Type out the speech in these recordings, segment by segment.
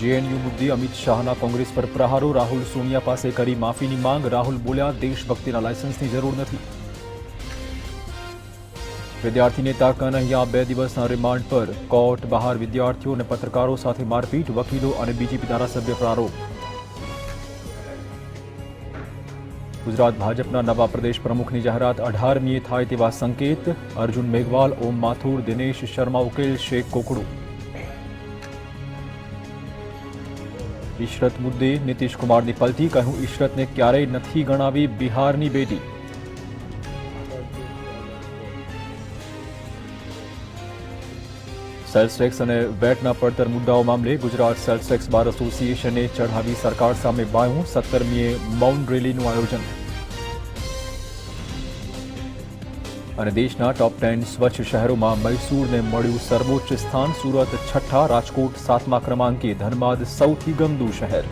JNU મુદ્દે અમિત શાહના કોંગ્રેસ પર પ્રહારો, રાહુલ સોનિયા પાસે કરી માફીની માંગ, રાહુલ બોલ્યા, દેશભક્તિના લાયસન્સની જરૂર નથી. વિદ્યાર્થી નેતા કનૈયા બે દિવસના રિમાન્ડ પર કોર્ટ બહાર વિદ્યાર્થીઓ અને પત્રકારો સાથે મારપીટ, વકીલો અને બીજેપી ધારાસભ્ય પ્રારોપ. ગુજરાત ભાજપના નવા પ્રદેશ પ્રમુખની જાહેરાત અઢારમીએ થાય તેવા સંકેત, અર્જુન મેઘવાલ, ઓમ માથુર, દિનેશ શર્મા ઉકેલ, શેખ કોકડુ. ઇશરત મુદ્દે નીતિશ પલટી કહ્યું, ઈશરતને ક્યારેય નથી ગણાવી બિહારની બેટી. સેલ્સ ટેક્સ અને વેટના પડતર મુદ્દાઓ મામલે ગુજરાત સેલ્સ ટેક્સ બાર એસોસિએશને ચઢાવી સરકાર સામે બાયું, સત્તરમીએ મૌન રેલીનું આયોજન. અને દેશના ટોપ ટેન સ્વચ્છ શહેરોમાં મૈસૂરને મળ્યું સર્વોચ્ચ સ્થાન, સુરત, છઠ્ઠા રાજકોટ સાતમા ક્રમાંકે ધનબાદ સૌથી ગંદુ શહેર.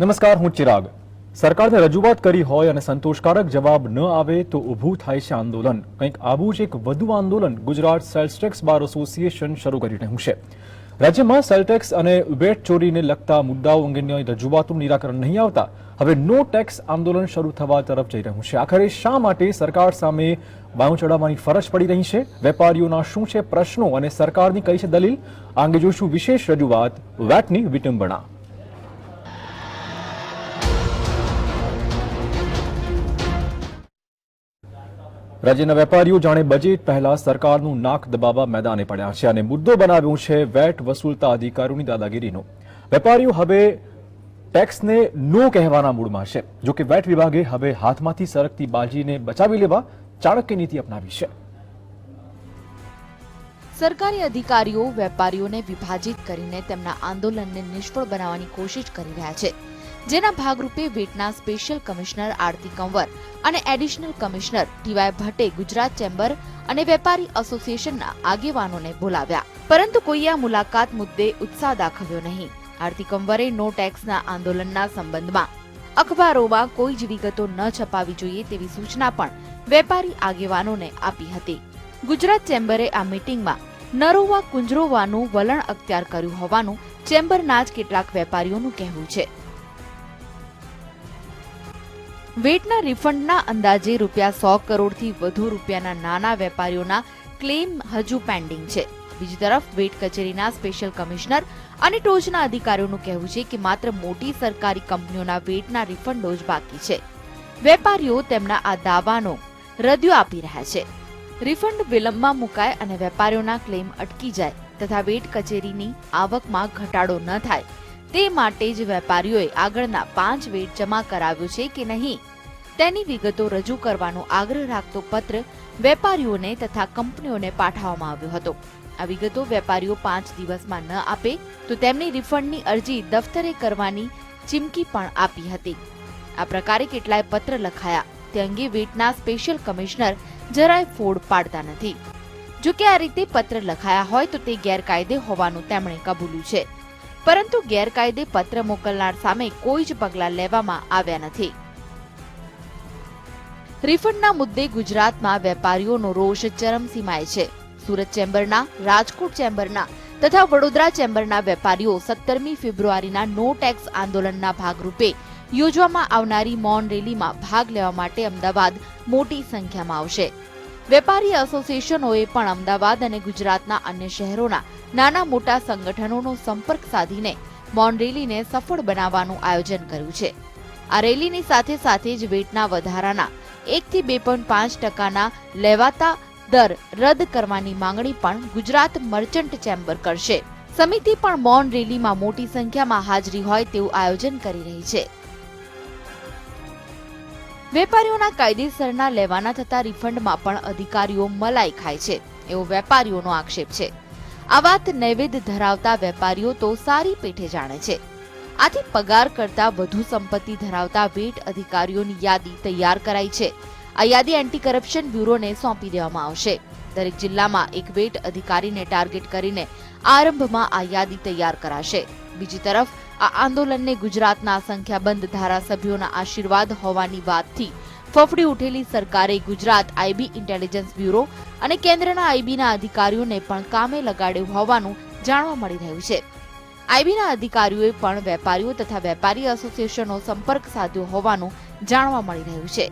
નમસ્કાર, હું ચિરાગ. સરકારને રજૂઆત કરી હોય અને સંતોષકારક જવાબ ન આવે તો ઊભું થાય છે આંદોલન. કંઈક આવું જ એક વધુ આંદોલન ગુજરાત સેલ્સટેક્સ બાર એસોસિએશન શરૂ કરી રહ્યું છે રાજ્યમાં સેલટેક્સ અને વેટ ચોરીને લગતા મુદ્દાઓ અંગેની રજૂઆતનું નિરાકરણ નહીં આવતા. હવે નો ટેક્સ આંદોલન શરૂ થવા તરફ જઈ રહ્યું છે. આખરે શા માટે સરકાર સામે બાયું ચડાવવાની ફરજ પડી રહી છે? વેપારીઓના શું છે પ્રશ્નો? અને સરકારની કઈ છે દલીલ? આ અંગે જોઈશું વિશેષ રજૂઆત. વેટની વિટંબણા. રાજ્યના વેપારીઓ જાણે બજેટ પહેલા સરકારનું નાક દબાવવા મેદાને પડ્યા છે અને મુદ્દો બનાવ્યો છે વેટ વસૂલતા અધિકારીઓની દાદાગીરીનો. વેપારીઓ હવે ટેક્સને નો કહેવાના મૂડમાં છે. જો વેટ વિભાગે હવે હાથમાંથી સરકતી બાજીને બચાવી લેવા ચાણક્ય નીતિ અપનાવી છે. સરકારી અધિકારીઓ વેપારીઓને વિભાજિત કરીને તેમના આંદોલનને નિષ્ફળ બનાવવાની કોશિશ કરી રહ્યા છે. જેના ભાગરૂપે વેટના સ્પેશિયલ કમિશનર આરતી કંવર અને એડિશનલ કમિશનર ટીવાય ભટ્ટે ગુજરાત ચેમ્બર અને વેપારી એસોસિએશનના આગેવાનોને બોલાવ્યા. પરંતુ કોઈએ આ મુલાકાત મુદ્દે ઉત્સાહ દાખવ્યો નહીં. આરતી કંવરે નો ટેક્સના આંદોલનના સંબંધમાં અખબારોમાં કોઈ જ વિગતો ન છપાવી જોઈએ તેવી સૂચના પણ વેપારી આગેવાનોને આપી હતી. ગુજરાત ચેમ્બરે આ મીટિંગમાં નરોવા કુંજરોવાનું વલણ અખ્તિયાર કર્યું હોવાનું ચેમ્બરના જ કેટલાક વેપારીઓનું કહેવું છે. વેટના રિફંડના અંદાજે રૂપિયા સો કરોડથી વધુ રૂપિયાના નાના વેપારીઓના ક્લેમ હજુ પેન્ડિંગ છે. બીજી તરફ, વેટ કચેરીના સ્પેશિયલ કમિશનર અને ટોચના અધિકારીઓનું કહેવું છે કે માત્ર મોટી સરકારી કંપનીઓના વેટના રિફંડો જ બાકી છે. વેપારીઓ તેમના આ દાવાનો રદિયો આપી રહ્યા છે. રિફંડ વિલંબમાં મુકાય અને વેપારીઓના ક્લેમ અટકી જાય તથા વેટ કચેરીની આવકમાં ઘટાડો ન થાય. તે માટે જ વેપારીઓએ આગળના પાંચ વેટ જમા કરાવ્યો છે કે નહીં? તેની વિગતો રજૂ કરવાનો આગ્રહ રાખતો પત્ર વેપારીઓને તથા કંપનીઓને પાઠવવામાં આવ્યો હતો. આ વિગતો વેપારીઓ પાંચ દિવસમાં ન આપે તો તેમની રિફંડની અરજી દફતરે કરવાની ચીમકી પણ આપી હતી. આ પ્રકારે કેટલાય પત્ર લખાયા. તે અંગે વેટના સ્પેશિયલ કમિશનર જરાય ફોડ પાડતા નથી. જો કે આ રીતે પત્ર લખાયા હોય તો તે ગેરકાયદે હોવાનું તેમણે કબૂલ્યું છે. પરંતુ ગેરકાયદે પત્ર મોકલનાર સામે કોઈ જ પગલાં લેવામાં આવ્યા નથી. રિફંડના મુદ્દે ગુજરાતમાં વેપારીઓનો રોષ ચરમસીમાએ છે. સુરત ચેમ્બરના, રાજકોટ ચેમ્બરના તથા વડોદરા ચેમ્બરના વેપારીઓ સત્તરમી ફેબ્રુઆરીના નો ટેક્સ આંદોલનના ભાગરૂપે યોજવામાં આવનારી મૌન રેલીમાં ભાગ લેવા માટે અમદાવાદ મોટી સંખ્યામાં આવશે. વેપારી એસોસિએશનોએ પણ અમદાવાદ અને ગુજરાતના અન્ય શહેરોના નાના મોટા સંગઠનોનો સંપર્ક સાધીને મૌન રેલીને સફળ બનાવવાનું આયોજન કર્યું છે. આ રેલીની સાથે સાથે જ વેટના વધારાના એકથી બે પોઈન્ટ પાંચ ટકાના લેવાતા દર રદ કરવાની માંગણી પણ ગુજરાત મર્ચન્ટ ચેમ્બર કરશે. સમિતિ પણ મૌન રેલીમાં મોટી સંખ્યામાં હાજરી હોય તેવું આયોજન કરી રહી છે. વેપારીઓના કાયદેસરના લેવાના થતા રિફંડમાં પણ અધિકારીઓ મલાઈ ખાય છે. એવો વેપારીઓનો આક્ષેપ છે. આ વાત નૈવેદ્ય ધરાવતા વેપારીઓ તો સારી પેઠે જાણે છે. આથી પગાર કરતા વધુ સંપત્તિ ધરાવતા વેટ અધિકારીઓની યાદી તૈયાર કરાઈ છે. આ યાદી એન્ટી કરપ્શન બ્યુરોને સોંપી દેવામાં આવશે. દરેક જિલ્લામાં એક વેટ અધિકારીને ટાર્ગેટ કરીને આરંભમાં આ યાદી તૈયાર કરાશે. બીજી તરફ આ આંદોલનને ગુજરાતના સંખ્યાબંધ ધારાસભ્યોના આશીર્વાદ હોવાની વાતથી ફફડી ઉઠેલી સરકારે ગુજરાત આઈબી ઇન્ટેલિજન્સ બ્યુરો અને કેન્દ્રના આઈબીના અધિકારીઓને પણ કામે લગાડ્યું હોવાનું જાણવા મળી રહ્યું છે. આઈબીના અધિકારીઓએ પણ વેપારીઓ તથા વેપારી એસોસિએશનનો સંપર્ક સાધ્યો હોવાનું જાણવા મળી રહ્યું છે.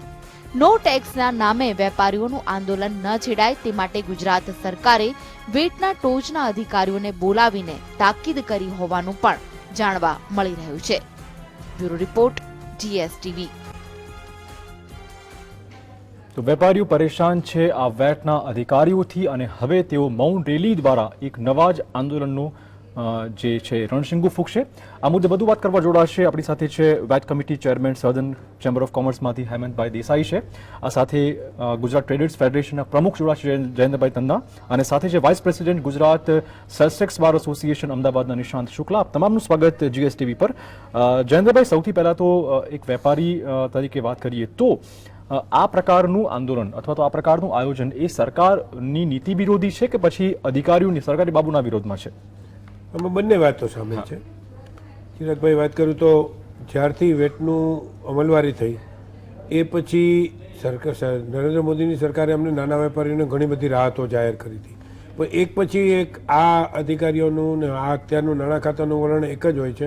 નો ટેક્સના નામે વેપારીઓનું આંદોલન ન છેડાય તે માટે ગુજરાત સરકારે વેટના ટોચના અધિકારીઓને બોલાવીને તાકીદ કરી હોવાનું પણ જાણવા મળી રહ્યું છે. બ્યુરો રિપોર્ટ જીએસટીવી તો વેપારીઓ પરેશાન છે આ વેટના અધિકારીઓથી અને હવે તેઓ મૌન રેલી દ્વારા એક નવા જ આંદોલનનું જે છે રણશીંગુ છે આ મુદ્દે બધું વાત કરવા જોડાશે. આપણી સાથે છે VAT committee chairman સર્ધન chamber of કોમર્સમાંથી હેમંતભાઈ દેસાઈ છે. આ સાથે ગુજરાત ટ્રેડર્સ ફેડરેશનના પ્રમુખ જોડાશે જય- જયેન્દ્રભાઈ તન્ના અને સાથે છે vice president Gujarat sales tax bar association અમદાવાદના નિશાંત શુક્લા. તમામનું સ્વાગત જીએસટીવી પર. જયંતભાઈ સૌથી પહેલાં તો એક વેપારી તરીકે વાત કરીએ તો આ પ્રકારનું આંદોલન અથવા તો આ પ્રકારનું આયોજન એ સરકારની નીતિ વિરોધી છે કે પછી અધિકારીઓની, સરકારી બાબુના વિરોધમાં છે? આમાં બંને વાતો સામેલ છે. ચિરાગભાઈ વાત કરું તો જ્યારથી વેટનું અમલવારી થઈ એ પછી સરકાર નરેન્દ્ર મોદીની સરકારે અમને નાના વેપારીઓને ઘણી બધી રાહતો જાહેર કરી હતી. પણ એક પછી એક આ અધિકારીઓનું ને આ અત્યારનું નાણાં ખાતાનું વલણ એક જ હોય છે.